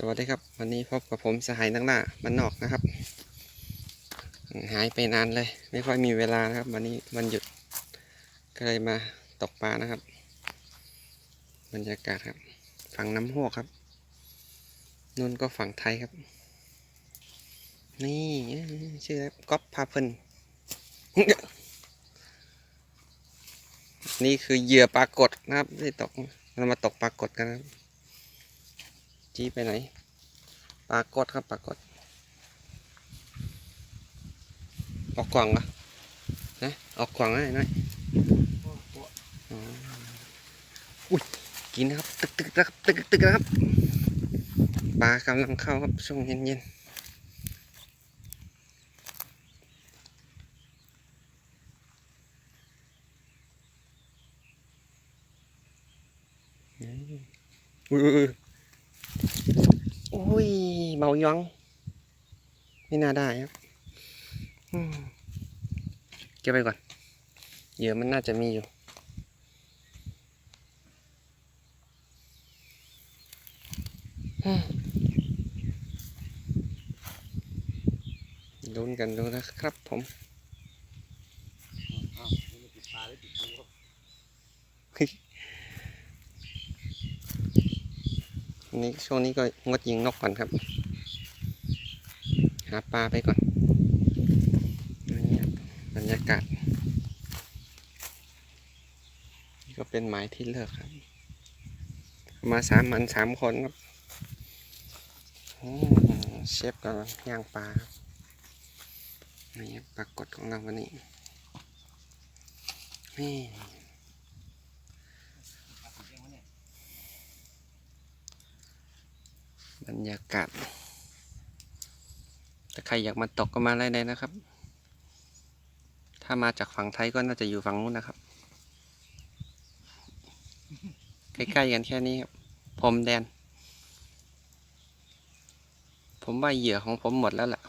สวัสดีครับ วันนี้พบกับผมสหายนักหน้ามันนอกนะครับ หายไปนานเลย ไม่ค่อยมีเวลานะครับ วันนี้วันหยุดก็เลยมาตกปลานะครับ บรรยากาศครับ ฝั่งน้ำหวกครับนู่นก็ฝั่งไทยครับ นี่ชื่ออะไรก๊อฟพาเพลินนี่คือเหยื่อปลากดนะครับที่ตกเรามาตกปลากดกันนะครับ จี้ไปไหน ปลากดครับปลากด ออกกล่องเหรอนะออกกล่องหน่อยอ๋ออุ้ยกินนะครับ ตึกตึกนะครับตึกตึกนะครับ ปลากำลังเข้าครับช่วงเย็นเย็นๆอุ้ยอุ้ยอุ้ย โอ้ยเมายอง ไม่น่าได้ครับเก็บไปก่อนเหยื่อมันน่าจะมีอยู่อืมลุ้นกันดูนะครับผม นี่ช่วงนี้ก็งดยิงนกก่อนครับ หาปลาไปก่อนนี่บรรยากาศ นี่ก็เป็นหมายที่เลิกครับ มาสามมันสามคนครับเชฟกำลังย่างปลาครับนี่ปรากฏของเราวันนี้นี่ บรรยากาศถ้าใครอยากมาตกก็มาได้เลยนะครับ ถ้ามาจากฝั่งไทยก็น่าจะอยู่ฝั่งนู้นนะครับ ใกล้ๆกันแค่นี้ครับผมแดน ผมว่าเหยื่อของผมหมดแล้วล่ะ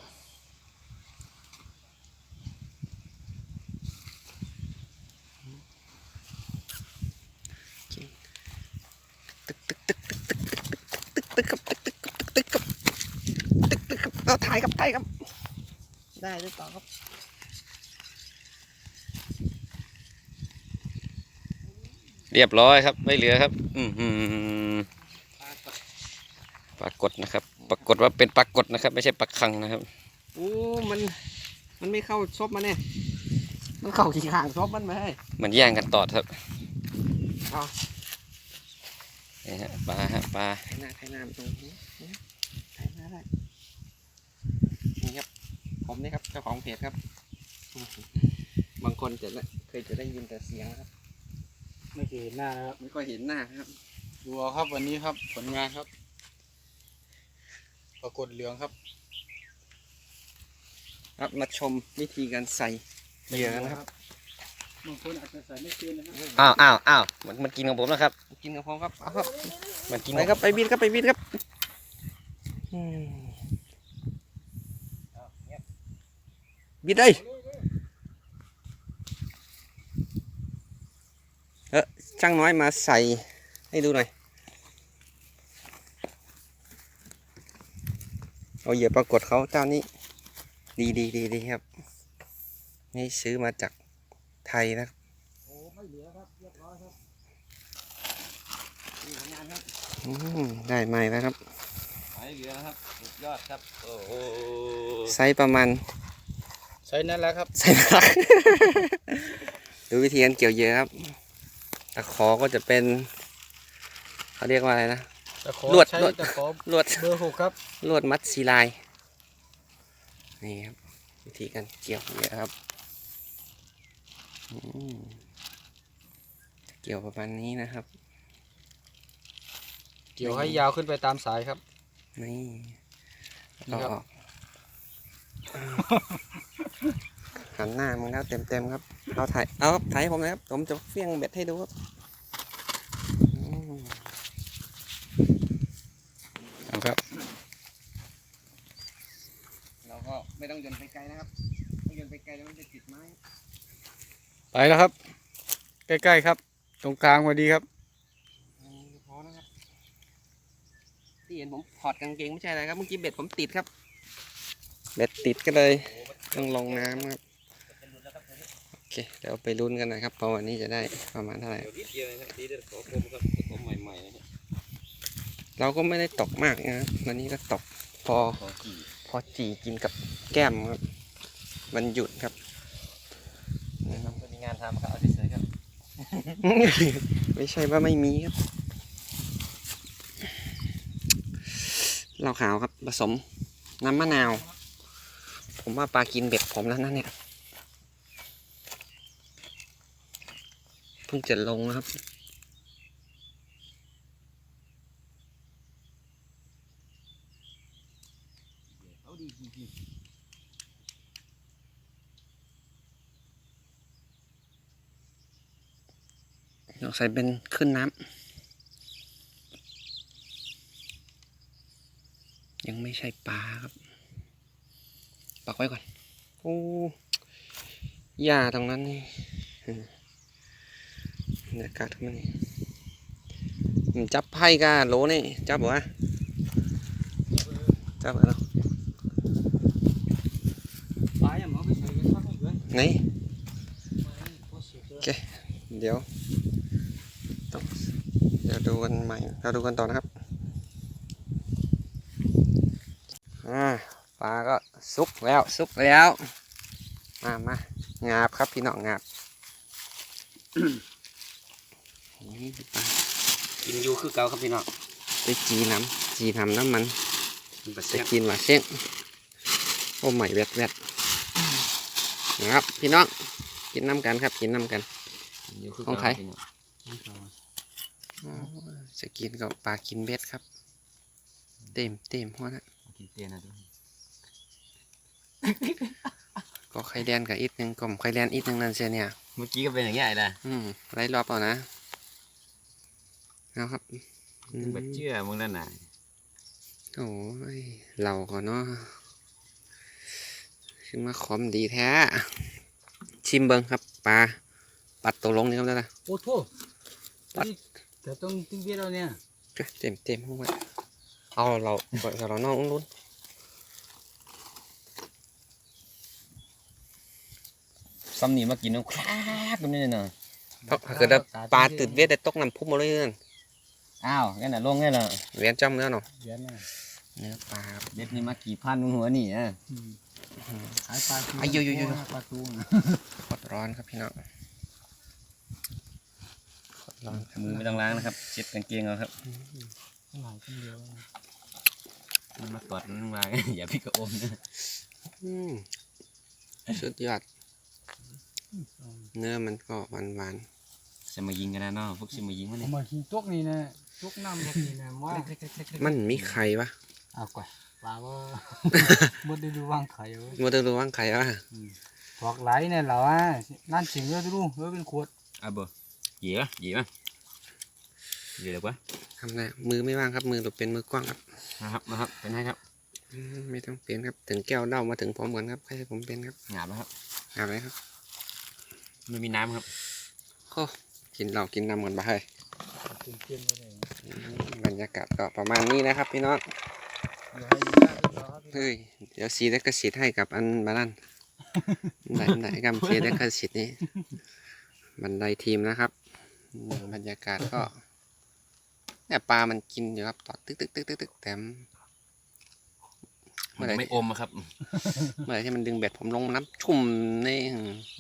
ตึกตึกตึกตึกตึกตึกตึกครับตึกตึกตึกตึกครับตึกตึกครับเอาถ่ายครับถ่ายครับ ได้หรือเปล่าครับเรียบร้อยครับ ไม่เหลือครับ อือหือปรากฏนะครับ ปรากฏว่าเป็นปรากฏนะครับ ไม่ใช่ปลาคังนะครับโอ้มันมันไม่เข้าซบมันเนี่ยมันเข้าขี่ข้างซบมันไหมมันแย่งกันตอดครับเอานี่ฮะปลาฮะปลาไถหน้าไถหน้ามันตรงนี้ไถหน้าได้นี่ครับ ผมนี่ครับเจ้าของเพจครับ บางคนจะได้เคยจะได้ยินแต่เสียงครับ ไม่เคยเห็นหน้านะครับ ไม่ค่อยเห็นหน้าครับ ดูเอาครับวันนี้ครับ ผลงานครับ ปรากฏเหลืองครับ ครับมาชมวิธีการใส่เหยื่อกันนะครับบางคนอาจจะใส่ไม่เป็นนะครับอ้าวอ้าวอ้าวมันมันกินของผมแล้วครับ กินกับผมครับเอาครับมันกินไปครับไปบิดครับไปบิดครับอืม บิดเลยเออช่างน้อยมาใส่ให้ดูหน่อย เอาเหยื่อปรากฏเขาเจ้านี้ ดีดีดีดีครับ นี่ซื้อมาจากไทยนะครับโอ้ไม่เหลือครับเรียบร้อยครับนี่ผลงานครับอืมได้ไหมแล้วครับไม่เหลือครับสุดยอดครับโอ้โหไซส์ประมาณ ใช้นั่นแหละครับไซส์หลัก ดูวิธีการเกี่ยวเหยื่อครับ ตะขอก็จะเป็นเขาเรียกว่าอะไรนะ ตะขอลวดใช้ลวด ตะขอลวดเบอร์หกครับ ลวดมัดซีลาย นี่ครับ วิธีการเกี่ยวเหยื่อครับอืมเกี่ยวประมาณนี้นะครับ เกี่ยวให้ยาวขึ้นไปตามสายครับ นี่นี่ครับก็ หันหน้ามึงแล้วเต็มเต็มๆครับ เอาถ่าย เอาครับถ่ายให้ผมนะครับ ผมจะเฟี้ยงเบ็ดให้ดูครับอืมเอาครับ เราก็ไม่ต้องโยนไปไกลนะครับถ้าโยนไปไกลแล้วมันจะติดไม้ ไปแล้วครับ ใกล้ๆครับ ตรงกลางพอดีครับอันนี้พอนะครับที่เห็นผมถอดกางเกงไม่ใช่อะไรครับ เมื่อกี้เบ็ดผมติดครับ เบ็ดติดก็เลยต้องลงน้ำครับโอ เคเดี๋ยวไปลุ้นกันนะครับเพราะวันนี้จะได้ประมาณเท่าไหร่เดี๋ยวนิดเดียวนะครับดีเด็ดขอคมครับขอใหม่ๆนะครับเราก็ไม่ได้ตกมากนะครับวันนี้ก็ตกพอขอจีพอจีกินกับแก้มครับมันหยุดครับนะครับก็มีงานทำครับเอาเฉยๆครับ ไม่ใช่ว่าไม่มีครับเหล้าขาวครับผสมน้ำมะนาว ผมว่าปลากินเบ็ดผมแล้วนะเนี่ย เพิ่งจะลงนะครับเอาดีจริงเราใส่เป็นขึ้นน้ำ ยังไม่ใช่ปลาครับ ปักไว้ก่อน โอ้หญ้าตรงนั้นนี่ บรรยากาศมันจับไพ่กาโลนี่จับบ่วะจับเหรเนาะไหนโอเคเดี๋ยวต้องเดี๋ยวดูกันใหม่เราดูกันต่อนะครับอ่าปลาก็สุกแล้วสุกแล้ว มามางาบครับพี่น้องงาบ กินอยู่คือเก่าครับพี่น้องได้จีน้ำจีน้ำน้ำมันมันประจะเสียกินหว่าเส้นโอ้ใหม่แวดแวดนะครับ พี่น้องกินน้ำกันครับ กินน้ำกันอยู่คือของใครพี่น้องอ๋อจะกินก็ปลากินเบ็ดครับ เต็มเต็มหัวนะกินเตี้ยนะทุกคนก็ไข่แดนกับอีกหนึ่งกลมไข่แดนอีกหนึ่งนั่นเสียเนี่ย เมื่อกี้ก็เป็นอย่างเงี้ยนะอืมไล่รอบเอานะ เอาครับอืมบัดเชื่อมึงนั่นน่ะโอ้ยเราก่อนเนาะขึ้นมาขอมดีแท้ ชิมเบิ้งครับปลาปัดตัวลงนี่ครับแล้วนะโอ้โหปัดแต่ต้องติ้งเบี้ยเราเนี่ยเต็มเต็มหัวเอาเราปล่อยเรานอกลุ้นซ้ำนี่มากินน้ำคราบตรงนี้เนาะเพราะถ้าเกิดว่าปลาตื่นเวียดได้ตกน้ำพุ่มมาเลยนั่นอ้าวงั้นน่ะลงไงล่ะเวียนจ้ำเนื้อเนาะเบี้ยน่ะเนื้อปลาครับเด็ดนี่มากี่พันหัวนี่อะอืมขายปลาทูอะอยู่อยู่อยู่ปลาทูนะขดร้อนครับพี่น้องขดร้อนครับมือไม่ต้องล้างนะครับเช็ดกางเกงเอาครับหลายคนเดียวนะมันมาตอดมันมาอย่าพี่กระอมนะอืมสุดยอด เนื้อมันก็หวานหวานจะมายิงกันนะเนาะพวกจะมายิงมันเอาเนี่ยมากินจกนี่นะ จกน้ำพวกนี้นะว่าๆมันมีไข่ปะเอาก่อนปลาว่าบดได้ดูวางไข่เว้ยมาดูดูว่างไข่ปะถอกไหลเนี่ยเหรอวะนั่นสิงเยอะดูเยอะเป็นขวดอะเบอร์เหยียบเหยียบเหยียบวะทำได้มือไม่ว่างครับมือเราเป็นมือกว้างครับนะครับนะครับเป็นไงครับอืมไม่ต้องเปลี่ยนครับถึงแก้วเด้ามาถึงพร้อมกันครับให้ผมเป็นครับหยาบแล้วครับเอาเลยครับไม่มีน้ำครับโอ้กินเหล้ากินน้ำกันไป เลยกินเต็มเลยอืมบรรยากาศก็ประมาณนี้นะครับพี่น้องอย่าให้ยากเลยครับเฮ้ยเดี๋ยวซีได้กระสิทธิ์ให้กับอันบาลันไหนไหนกำซีได้กระสิทธิ์นี้บันไดทีมนะครับอืมบรรยากาศก็เนี่ยปลามันกินอยู่ครับต่อตึกตึกตึกตึกตึกแต่มมันไม่อมอะครับ เมื่อไหร่ที่มันดึงเบ็ดผมลงน้ำชุ่มนี่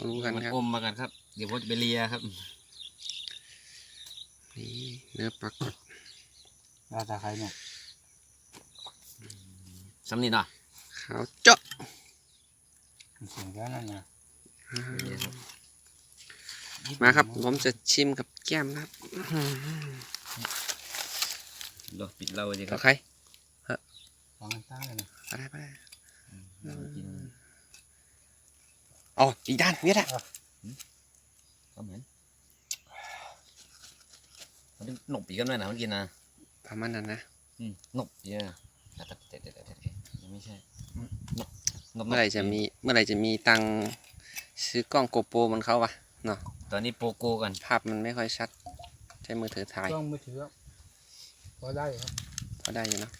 รู้กันมันครับอมมากันครับ เดี๋ยวผมจะไปเลียครับ นี่เนื้อปลากดเราจะใครเนี่ยซ้ำนี่เนาะขาวเจาะเสียงแค่นั้นนะมาครับผมจะชิมกับแก้มนะครับรอปิดเราเลยคต่รัอบใครวางตั้งเลยนะไปได้ไปได้กินอ๋ออีกด้านเวียดอะก็เหมือน มันเป็นหนกปีกันด้วยนะมันกินนะประมาณนั้นนะอืมหนกเยอะแต่แต่แต่แต่แต่ยังไม่ใช่หนกหนกเมื่อไหร่จะมีเมื่อไหร่จะมีตังค์ซื้อกล้องโกโปรมันเขาวะตอนนี้โปโกกันภาพมันไม่ค่อยชัด ใช้มือถือถ่ายต้องมือถือพอได้ครับพอก็ได้อยู่เนอะ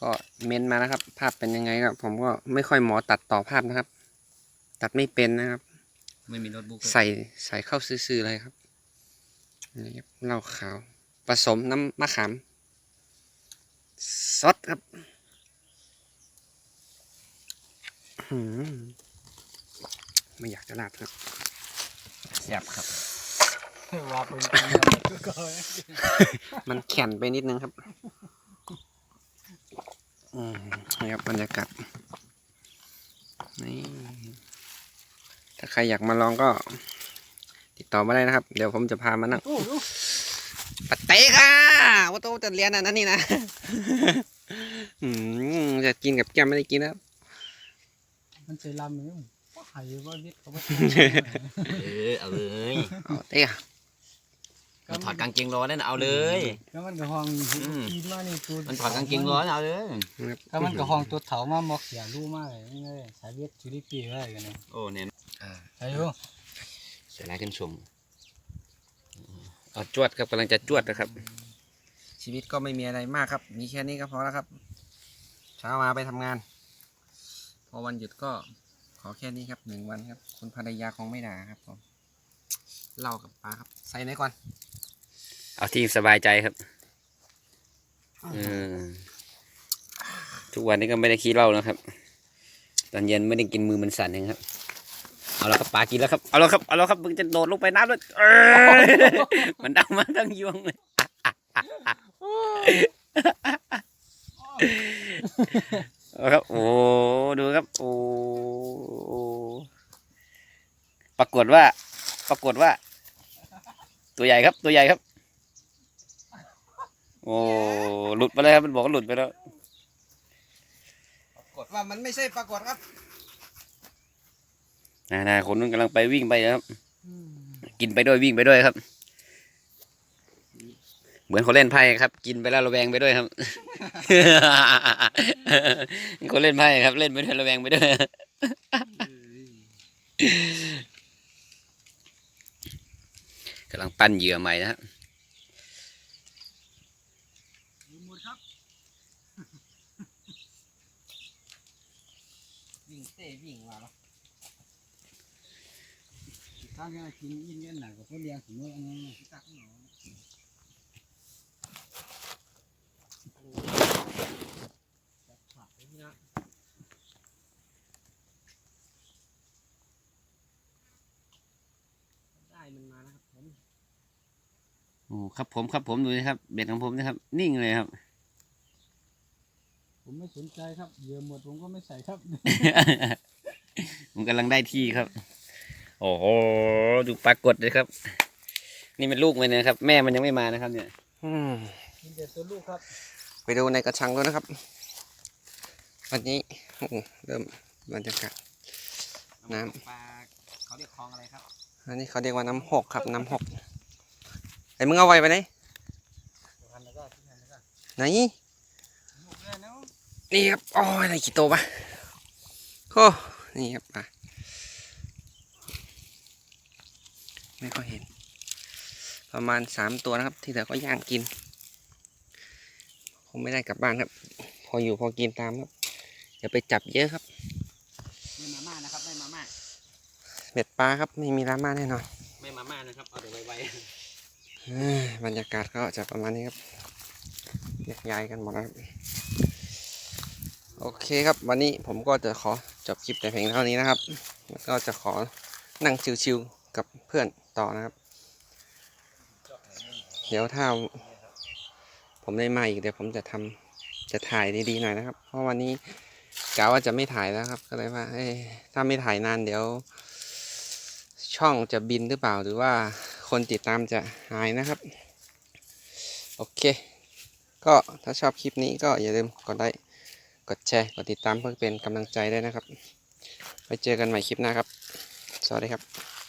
ก็เมนมานะครับ ภาพเป็นยังไงครับผมก็ไม่ค่อยหมอตัดต่อภาพนะครับ ตัดไม่เป็นนะครับ ไม่มีโน้ตบุ๊กใส่ใส่เข้าซื่อๆเลยครับ นี่ครับเหล้าขาว ผสมน้ำมะขามซดครับไม่อยากจะลาดครับแซ่บครับว่าเป็นก็มันแข็งไปนิดนึงครับอืมนี่ครับบรรยากาศนี่ถ้าใครอยากมาลองก็ ติดต่อมาได้นะครับ เดี๋ยวผมจะพามานั่งปัดเตะค่ะว่าโตจะเรียนอันนั้นนี่นะอืมจะกินกับแก้มไม่ได้กินนะครับมันใจลำนี่หายว่าวิทย์เขาไม่เออเอาเลยเอาเตะค่ะมันถอดกางเกงร้อนนั่นเอาเลยแล้วมันก็ห้องกินมานี่ตัวมันถอดกางเกงร้อนเอาเลยถ้ามันก็ห้องตัวเถามาหมอกเสียรู้มากเลยนี่เลยสายเวียดจุลิปีไว้กันเนี่ยโอ้เนี่ยอายุ เสียรายขึ้นชมเอาจวดครับกำลังจะจวดนะครับ ชีวิตก็ไม่มีอะไรมากครับ มีแค่นี้ก็พอแล้วครับ เช้ามาไปทำงาน พอวันหยุดก็ขอแค่นี้ครับหนึ่งวันครับ คุณภรรยาคงไม่ด่าครับผมเหล่ากับปลาครับ ใส่ไหนก่อน เอาที่สบายใจครับเออทุกวันนี้ก็ไม่ได้ขี้เหล้านะครับ ตอนเย็นไม่ได้กินมือมันสั่นเองครับ เอาล้ครับปลากินแล้วครับ เอาล้ครับ เอาล้ครับมึงจะโดดลงไปน้ำด้วยเอ้ยมันดำมาทั้งยวงเลยเอาครับ โอ้ ดูครับ โอ้ ปรากฏว่า ปรากฏว่า ตัวใหญ่ครับ ตัวใหญ่ครับ โอ้ หลุดไปเลยครับ มันบอกว่าหลุดไปแล้ว ปรากฏว่ามันไม่ใช่ปรากฏครับ นานาคนนู้นกำลังไปวิ่งไปนะครับ กินไปด้วยวิ่งไปด้วยครับ เหมือนคนเล่นไพ่ครับ กินไปแล้วระแวงไปด้วยครับ คนเล่นไพ่ครับ เล่นไปด้วยระแวงไปด้วยกำลังปั้นเหยื่อใหม่นะครับหมดครับวิ่งเต้วิ่งมาแล้ว ถ้าแกกินยิ่งเงี้ยหนักกว่าเขาเลี้ยงถึงว่าอันนี้ตักหนอได้มันมาแล้วครับผมโอ้ครับผมครับผมดูนะครับ เบ็ดของผมนะครับ นิ่งเลยครับ ผมไม่สนใจครับเหยื่อหมดผมก็ไม่ใส่ครับมันกำลังได้ที่ครับ โอ้โหดูปรากฏเลยครับ นี่เป็นลูกมันนะครับ แม่มันยังไม่มานะครับ เนี่ยอืมกินแต่ตัวลูกครับ ไปดูในกระชังด้วยนะครับ วันนี้โอ้โหเริ่มบรรยากาศน้ำปลาเขาเรียกคลองอะไรครับอันนี้เขาเรียกว่าน้ำหกครับน้ำหกไอ้มึงเอาไว้ไปไหนพันแล้วก็ที่พันแล้วก็ไหนลูกเลยนะนี่ครับโอ้ยอะไรกี่ตัวปะโอ้นี่ครับปลา ไม่ค่อยเห็น ประมาณสามตัวนะครับ ที่เหลือก็ย่างกินคงไม่ได้กลับบ้านครับ พออยู่พอกินตามครับอย่าไปจับเยอะครับไม่มาม่านะครับไม่มาม่าเบ็ดปลาครับไม่มีราม่าแน่นอนไม่มาม่านะครับเอาแต่ไวเอ้ยบรรยากาศก็จะประมาณนี้ครับแยกย้ายกันหมดแล้วครับโอเคครับ วันนี้ผมก็จะขอจบคลิปแต่เพียงเท่านี้นะครับแล้วก็จะขอนั่งชิวๆกับเพื่อน ต่อนะครับ เดี๋ยวถ้าผมได้มาอีกเดี๋ยวผมจะทำจะถ่ายดีๆหน่อยนะครับ เพราะวันนี้กะว่าจะไม่ถ่ายแล้วครับ ก็เลยว่าเอ้ถ้าไม่ถ่ายนานเดี๋ยว ช่องจะบินหรือเปล่าหรือว่าคนติดตามจะหายนะครับ โอเค ก็ถ้าชอบคลิปนี้ก็อย่าลืมกดไลค์กดแชร์ กดติดตามเพื่อเป็นกำลังใจด้วยนะครับ ไว้เจอกันใหม่คลิปหน้าครับ สวัสดีครับ